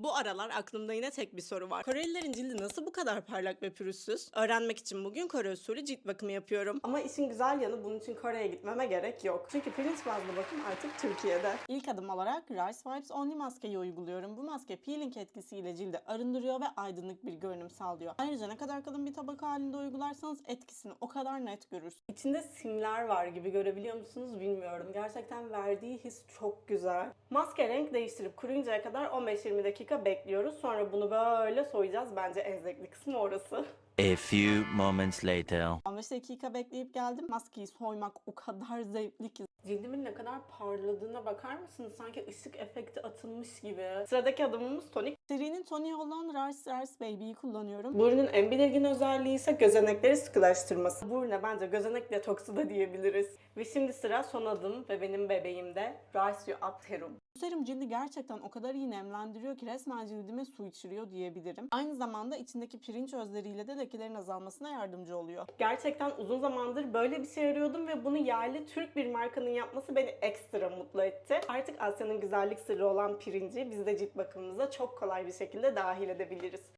Bu aralar aklımda yine tek bir soru var. Korelilerin cildi nasıl bu kadar parlak ve pürüzsüz? Öğrenmek için bugün Kore usulü cilt bakımı yapıyorum. Ama işin güzel yanı bunun için Kore'ye gitmeme gerek yok. Çünkü pirinç bazlı bakım artık Türkiye'de. İlk adım olarak Rice Vibes Only maskeyi uyguluyorum. Bu maske peeling etkisiyle cildi arındırıyor ve aydınlık bir görünüm sağlıyor. Ayrıca ne kadar kalın bir tabaka halinde uygularsanız etkisini o kadar net görürsünüz. İçinde simler var gibi görebiliyor musunuz bilmiyorum. Gerçekten verdiği his çok güzel. Maske renk değiştirip kuruyuncaya kadar 15-20 dakika bekliyoruz. Sonra bunu böyle soyacağız. Bence en zevkli kısmı orası. A few moments later. 15 dakika bekleyip geldim. Maskeyi soymak o kadar zevkli ki. Cildimin ne kadar parladığına bakar mısınız? Sanki ışık efekti atılmış gibi. Sıradaki adımımız tonik. Serinin toniği olan Rice Rice Baby'yi kullanıyorum. Bu ürünün en belirgin özelliği ise gözenekleri sıkılaştırması. Bu ürüne bence gözenek detoksu da diyebiliriz. Ve şimdi sıra son adım ve benim bebeğimde Rice You Up Serum. Bu serum cildi gerçekten o kadar iyi nemlendiriyor ki resmen cildime su içiriyor diyebilirim. Aynı zamanda içindeki pirinç özleriyle de lekelerin azalmasına yardımcı oluyor. Gerçekten uzun zamandır böyle bir şey arıyordum ve bunu yerli Türk bir markanın yapması beni ekstra mutlu etti. Artık Asya'nın güzellik sırrı olan pirinci biz de cilt bakımımıza çok kolay bir şekilde dahil edebiliriz.